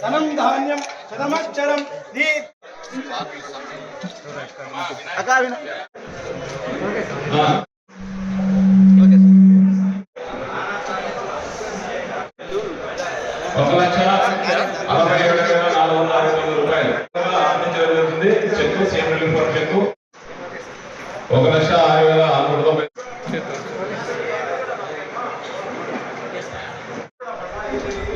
ధనం ధాన్యం శతమక్షరం దీ అక్క ఒక లక్ష అరవై ఏడు వేల నాలుగు వందల అరవై తొమ్మిది రూపాయలు. చెక్కు సేమ్ రిలీఫ్ చెక్కు ఒక లక్ష ఆరు వేల నూట తొంభై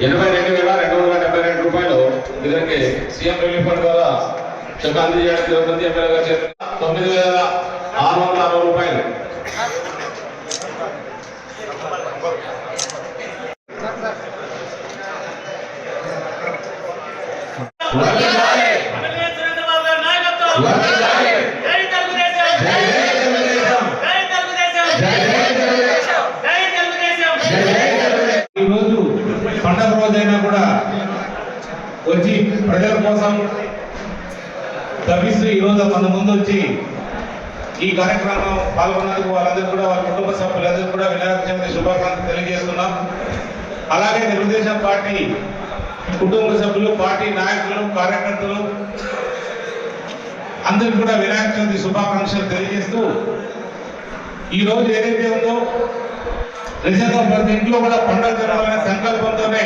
ఎనభై రెండు వేల రెండు వందల డెబ్బై రెండు రూపాయలు ఇద్దరికి సీఎం రిలీఫ్ ఫండ్ ద్వారా చెక్ అందజేయడం జరుగుతుంది ఎమ్మెల్యే గారి చేతుల తొమ్మిది వేల ఆరు వందల అరవై రూపాయలు వర్ధిల్లాలి. చంద్రబాబు గారి నాయకత్వం వర్ధిల్లాలి. జై తెలుగుదేశం జై జై తెలుగుదేశం. జై తెలుగుదేశం జై జై తెలుగుదేశం. జై తెలుగుదేశం జై జై తెలుగుదేశం. ఈ రోజు పండగ రోజైనా కూడా వచ్చి ప్రజల కోసం తప్పిస్తూ ఈరోజు మన ముందు వచ్చి ఈ కార్యక్రమం పాల్గొన్నందుకు వాళ్ళందరూ కూడా వాళ్ళ కుటుంబ సభ్యులందరూ కూడా వినాయక చవితి శుభాకాంక్షలు తెలియజేస్తున్నాం. అలాగే తెలుగుదేశం పార్టీ కుటుంబ సభ్యులు పార్టీ నాయకులు కార్యకర్తలు అందరికి కూడా వినాయక చవితి శుభాకాంక్షలు తెలియజేస్తూ ఈరోజు ఏదైతే ఉందో నిజంగా ప్రతి ఇంట్లో కూడా పండుగ జరగాలనే సంకల్పంతోనే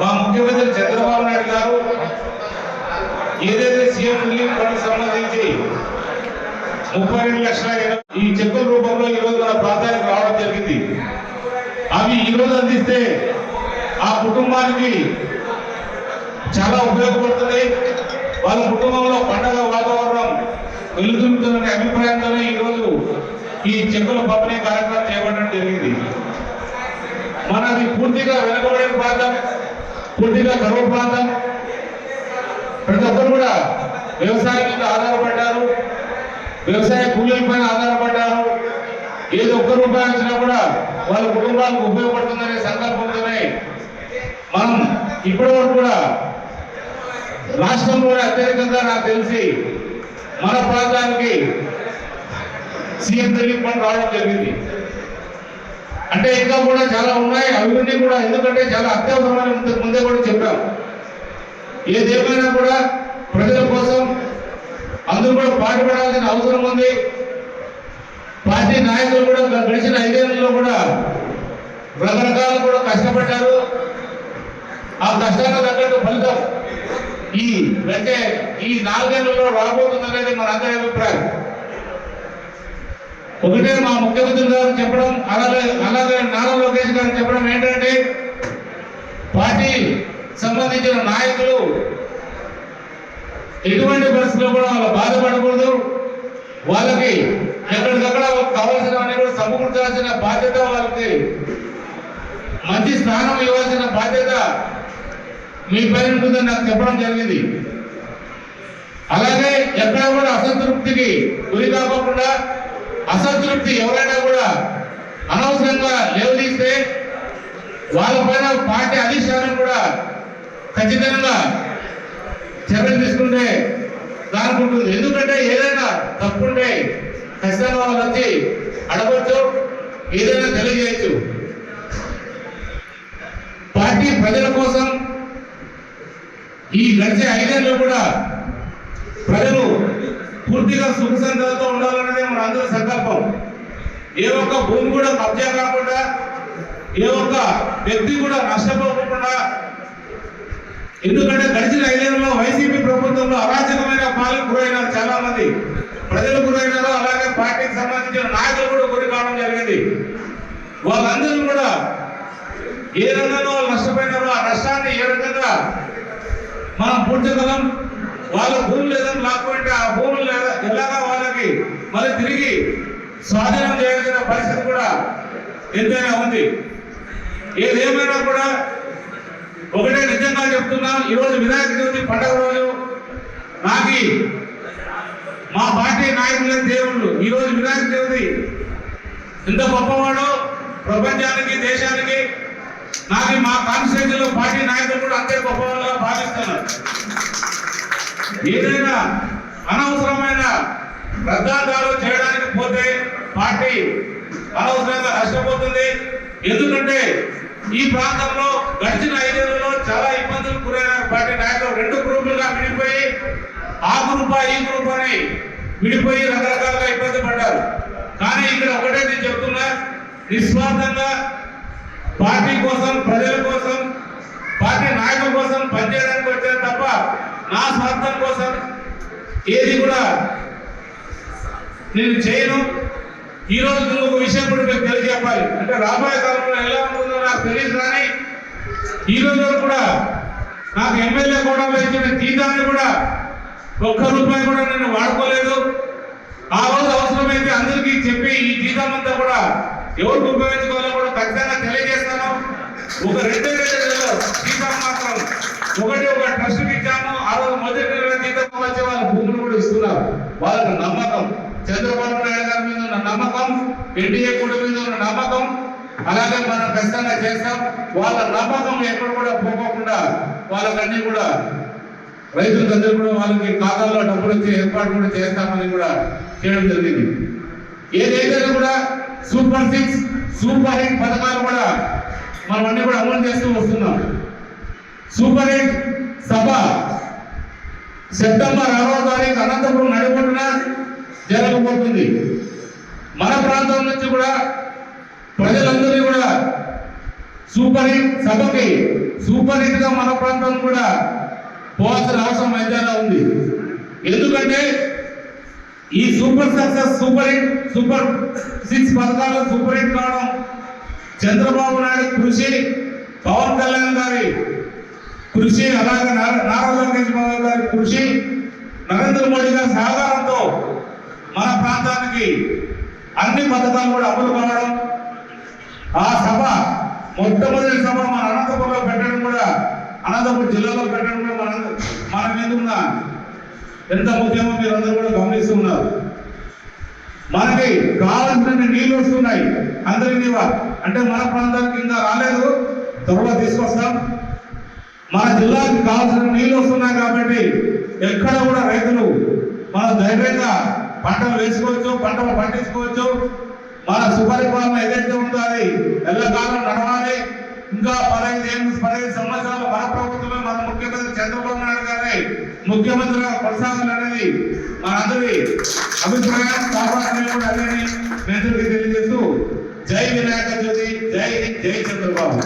మా ముఖ్యమంత్రి చంద్రబాబు నాయుడు గారు ఏదైతే సీఎం రిలీఫ్ ఫండ్ సంబంధించి ముప్పై రెండు లక్షల ఈ చెక్కుల రూపంలో ఈ రోజు మన ప్రాంతానికి రావడం జరిగింది. అవి ఈ రోజు అందిస్తే ఆ కుటుంబానికి చాలా ఉపయోగపడుతుంది. వాళ్ళ కుటుంబంలో పండగ వాతావరణం వెలుగుతుందనే అభిప్రాయంతోనే ఈ రోజు ఈ చెక్కుల పంపిణీ కార్యక్రమం చేపట్టడం జరిగింది. మనది పూర్తిగా వెనుకబడిన ప్రాంతం పూర్తిగా కరువు ప్రాంతం ప్రతి ఒక్కరు కూడా వ్యవసాయం మీద ఆధారపడ్డారు వ్యవసాయ కూలీల పైన ఆధారపడ్డారు. ఏది ఒక్క రూపాయి వచ్చినా కూడా వాళ్ళ కుటుంబాలకు ఉపయోగపడుతుందనే సంకల్పంతోనే మనం ఇప్పటి వరకు కూడా రాష్ట్రంలోనే అత్యధికంగా నాకు తెలిసి మన ప్రాంతానికి సీఎం రిలీఫ్ ఫండ్ రావడం జరిగింది. అంటే ఇంకా కూడా చాలా ఉన్నాయి. అభివృద్ధి కూడా ఎందుకంటే చాలా అత్యవసరమైన ముందే- ముందే కూడా చెప్పాం. ఏదేమైనా కూడా ప్రజల కోసం అందరూ కూడా పాటుపడాల్సిన అవసరం ఉంది. పార్టీ నాయకులు కూడా గడిచిన ఐదేళ్ళలో కూడా రకరకాలు కూడా కష్టపడ్డారు. ఆ కష్టానికి తగ్గట్టు ఫలితం ఈ అంటే ఈ నాలుగేళ్ళలో రాబోతుందనేది మన అందరి అభిప్రాయం. ఒకటే మా ముఖ్యమంత్రి గారు చెప్పడం అలాగే అలాగే నారా లోకేష్ గారు చెప్పడం ఏంటంటే పార్టీ సంబంధించిన నాయకులు ఎటువంటి పరిస్థితుల్లో కూడా వాళ్ళు బాధపడకూడదు. వాళ్ళకి ఎక్కడికక్కడ కావాల్సినవన్నీ కూడా సమకూర్చాల్సిన బాధ్యత వాళ్ళకి. మంచి స్థానం ఇవ్వాల్సిన బాధ్యత మీ పైన ఉంటుందని నాకు చెప్పడం జరిగింది. అలాగే ఎక్కడ కూడా అసంతృప్తికి గురి కాకుండా ఎవరైనా కూడా అనవసరంగా లేవదీస్తే వాళ్ళపైన పార్టీ అధిష్టానం కూడా ఖచ్చితంగా చర్యలు తీసుకుంటే దానికి ఉంటుంది. ఎందుకంటే ఏదైనా తప్పుంటే ఖచ్చితంగా వాళ్ళు వచ్చి అడగచ్చు ఏదైనా తెలియజేయచ్చు. పార్టీ ప్రజల కోసం ఈ గడిచే ఐదేళ్ళు కూడా పూర్తిగా సుఖ సంతలతో ఉండాలన్నదే మన అందరి సంకల్పం. ఏ ఒక్క భూమి కూడా కబ్జా కాకుండా ఏ ఒక్క వ్యక్తి కూడా నష్టపోకుండా ఎందుకంటే గడిచిన ఐదేళ్ళలో వైసీపీ ప్రభుత్వంలో అరాచకమైన పాలకు గురైనారు చాలా మంది ప్రజలు గురైనారు అలాగే పార్టీకి సంబంధించిన నాయకులు కూడా గురి కావడం జరిగింది. వాళ్ళందరూ కూడా ఏ రంగంలో నష్టపోయినారో ఆ నష్టాన్ని ఏ రకంగా మనం పూడ్చగలం? వాళ్ళ భూములు ఏదైనా లాక్కుంటే ఆ భూములు లేదా ఎలాగా వాళ్ళకి మళ్ళీ తిరిగి స్వాధీనం చేయాల్సిన పరిస్థితి కూడా ఎంతైనా ఉంది. ఏదేమైనా కూడా ఒకటే నిజంగా చెప్తున్నా ఈరోజు వినాయక చవితి పండగ రోజు నాకు మా పార్టీ నాయకులే దేవుళ్ళు. ఈరోజు వినాయక చవితి ఇంత గొప్పవాడు ప్రపంచానికి దేశానికి నాకు మా కాన్స్టిట్యూన్సీలో పార్టీ నాయకులు కూడా అంతే గొప్పవాళ్ళగా భావిస్తున్నారు. ఏదైనా అనవసరమైన రద్దాంతాలు చేయడానికి పోతే పార్టీ అనవసరంగా నష్టపోతుంది. ఎందుకంటే ఈ ప్రాంతంలో గడిచిన ఐదేళ్ళలో చాలా ఇబ్బందులు గురైన పార్టీ నాయకులు రెండు గ్రూపులుగా విడిపోయి ఆ గ్రూప్ ఈ గ్రూప్ అని విడిపోయి రకరకాలుగా ఇబ్బంది పడ్డారు. కానీ ఇక్కడ ఒకటే నేను చెప్తున్నా నిస్వార్థంగా పార్టీ కోసం ప్రజల కోసం పార్టీ నాయకుల కోసం పనిచేయడానికి వచ్చారు తప్ప నా స్వార్థం కోసం ఏది కూడా నేను చేయను. ఈ రోజు నువ్వు ఒక విషయం కూడా మీకు తెలియజెప్పాలి. అంటే రాబోయే కాలంలో ఎలా ఉంటుందో నాకు తెలియదు కానీ ఈ రోజు కూడా నాకు ఎమ్మెల్యే కూడా ఇచ్చిన జీతాన్ని కూడా ఒక్క రూపాయి కూడా నేను వాడుకోలేదు. ఆ రోజు అవసరమైతే అందరికీ చెప్పి ఈ జీతం అంతా కూడా ఎవరికి ఉపయోగించుకోవాలో కూడా ఖచ్చితంగా తెలియజేస్తాను. ఒక రెండే రెండు నెలలు జీతం మాత్రం ఒకటి ఒక ట్రస్ట్కి ఇచ్చాము రోజు మొదటి జీతం వచ్చే వాళ్ళ భూములు కూడా ఇస్తున్నారు. వాళ్ళకు నమ్మకం. చంద్రబాబు నాయుడు గారి మీద ఉన్న నమ్మకం ఎన్డీఏ కూడా మీద ఉన్న నమ్మకం అలాగే మనం ఖచ్చితంగా చేస్తాం. వాళ్ళ నమ్మకం ఎక్కడ కూడా పోకోకుండా వాళ్ళకన్నీ కూడా రైతులందరూ కూడా వాళ్ళకి ఖాతాలో డబ్బులు వచ్చే ఏర్పాటు కూడా చేస్తామని కూడా చేయడం జరిగింది. ఏదైతే కూడా సూపర్ సిక్స్ సూపర్ హిట్ పథకాలు కూడా మనం అన్ని కూడా అమలు చేస్తూ వస్తున్నాం. సూపర్ హిట్ సభ సెప్టెంబర్ ఆరో తారీఖు అనంతపురం నడిపడిన జరగబోతుంది మన ప్రాంతం నుంచి కూడా ప్రజలందరినీ కూడా సూపర్ హిట్ సభకి సూపర్ హిట్ మన ప్రాంతం కూడా పోవాల్సిన అవసరం ఎంతైనా ఉంది. ఎందుకంటే ఈ super success super hit super six పథకాలు సూపర్ హిట్ కావడం చంద్రబాబు నాయుడు కృషి పవన్ కళ్యాణ్ గారి కృషి అలాగే నారా నారా లోకేష్ బాబు గారి కృషి నరేంద్ర మోడీ గారి సహకారంతో మన ప్రాంతానికి అన్ని పథకాలు కూడా అమలు కావడం ఆ సభ మొట్టమొదటి సభ మన అనంతపురంలో పెట్టడం కూడా అనంతపురం జిల్లాలో పెట్టడం కూడా మన మన మీద ఉన్న ఎంత ముఖ్యమో మీరు అందరూ కూడా గమనిస్తున్నారు మనకి కావాల్సిన నీళ్ళు వస్తున్నాయి. అందరినీ అంటే మన ప్రాంతానికి ఇంకా రాలేదు. త్వరలో తీసుకొస్తాం. మా జిల్లాకి కావాల్సిన నీళ్ళు వస్తున్నాయి కాబట్టి ఎక్కడ కూడా రైతులు మన ధైర్యంగా పంటలు వేసుకోవచ్చు పంటలు పండించుకోవచ్చు. మన సుపరిపాలన ఏదైతే ఉందో అది ఎల్లకాలం నడవాలి. ఇంకా పదహైదు ఏళ్ళు పదహైదు సంవత్సరాలు మన ప్రభుత్వమే మన ముఖ్యమంత్రి చంద్రబాబు నాయుడు గారి ముఖ్యమంత్రిగా కొనసాగాలనేది మనందరి అభిప్రాయం కాబట్టి కూడా అదని మీ తెలియజేస్తూ జై వినాయక జ్యోతి జై జై చంద్రబాబు.